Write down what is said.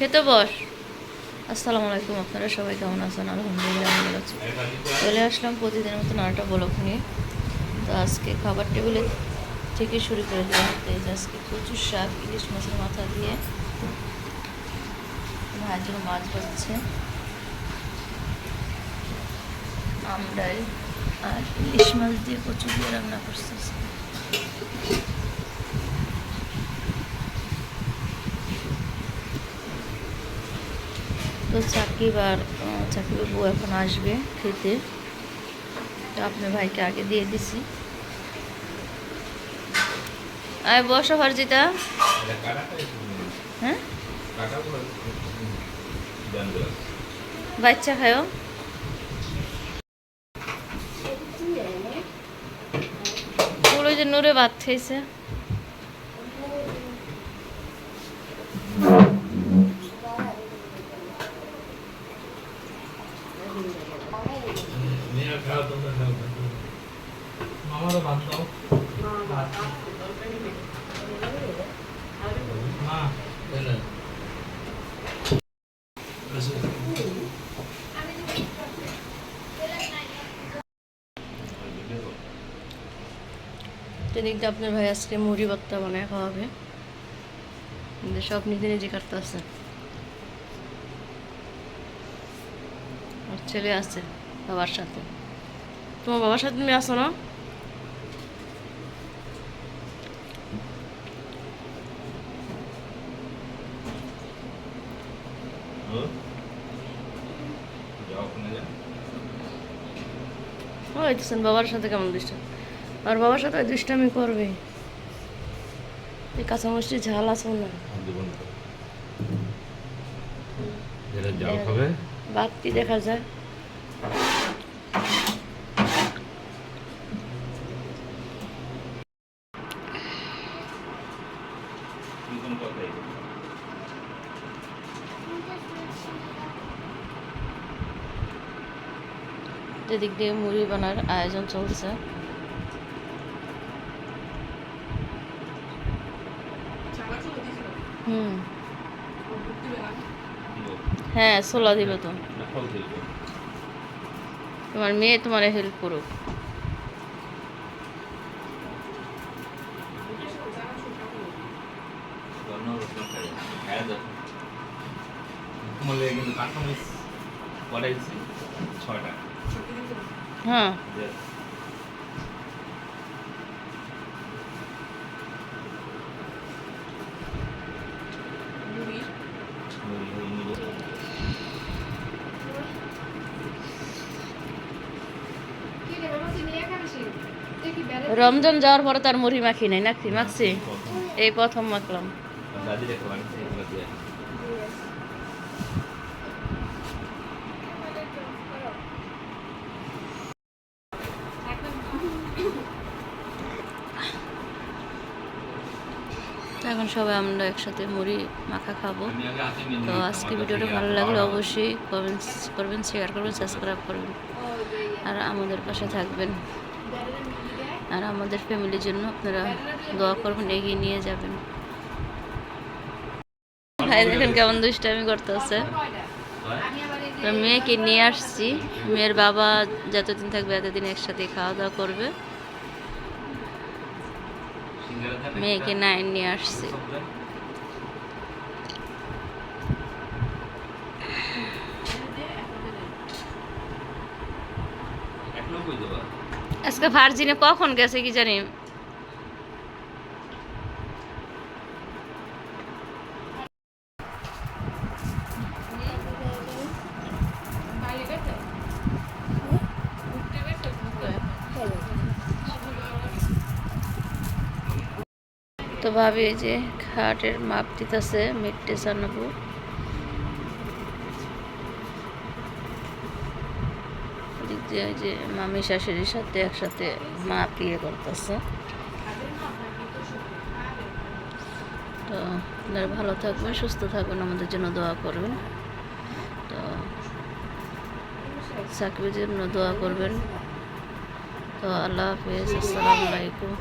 খেতে বস। আসসালামু আলাইকুম, আপনারা সবাই কেমন আছেন? আলহামদুলিল্লাহ ভালো আছি। চলে আসলাম প্রতিদিনের মতো নানাটা ব্লক নিয়ে। তো আজকে খাবার টেবিলে থেকে শুরু করে দিলাম। তো এই যে আজকে প্রচুর শাক, ইলিশ মাছের মাথা দিয়ে জন্য মাছ বাচ্ছে আমডাল আর ইলিশ মাছ দিয়ে প্রচুর দিয়ে রান্না করছে তো চাকিব আর চাকিবের বউ এখন আসবে খেতে। তো আপনার ভাইকে আগে দিয়ে দিছি। আয়, বসো হরজিতা হ্যাঁ? বাচ্চা ওই যে, নূরে ভাত খাইছে। আপনার ভাই আজকে মুড়ি ভর্তা বানায় খাওয়াবে সব নিজে নিজে কাটতে আছে ছেলে আছে বাবার সাথে। তোমার বাবার সাথে তুমি আসো না? ওই তো বাবার সাথে কেমন দুষ্ট? আর বাবার সাথে দুষ্টামি করবে। এই ঝাল আছে না বাতি দেখা যায়। এদিক দিয়ে মুড়ি বানার আয়োজন চলছে। হুম। হ্যাঁ সোলা দিবে তো। তোমার মেয়ে তোমার হেল্প করুক। কিন্তু ছয়টা। হ্যাঁ। রমজান যাওয়ার পরে তার মুড়ি মাখি নাই নাকি মাখছি। এই প্রথম মাখলাম দাদি দেখো আমি এগুলো দিয়ে তো এখন সবাই আমরা একসাথে মুড়ি মাখা খাব। তো আজকে ভিডিওটা ভালো লাগলে অবশ্যই কমেন্টস করবেন শেয়ার করবেন সাবস্ক্রাইব করবেন। আর আমাদের পাশে থাকবেন। আর আমাদের ফ্যামিলির জন্য আপনারা দোয়া করবেন এগিয়ে নিয়ে যাবেন। ভাই দেখেন কেমন দুষ্টামি করতেছে। তো মেয়েকে নিয়ে আসছি। মেয়ের বাবা যতদিন থাকবে এতদিন একসাথে খাওয়া দাওয়া করবে। মেয়েকে নাইন নিয়ে আসছি। আজকে ভার্জিনে কখন গেছে কি জানি। তো ভাবি যে খাটের মাপ দিতেছে মিট্টে ওই যে মামি শাশুড়ির সাথে একসাথে মাপ ইয়ে করতেছে। তো আপনারা ভালো থাকবেন, সুস্থ থাকবেন, আমাদের জন্য দোয়া করবেন। তো সাকিবের জন্য দোয়া করবেন। তো আল্লাহ হাফেজ, আসসালামু আলাইকুম।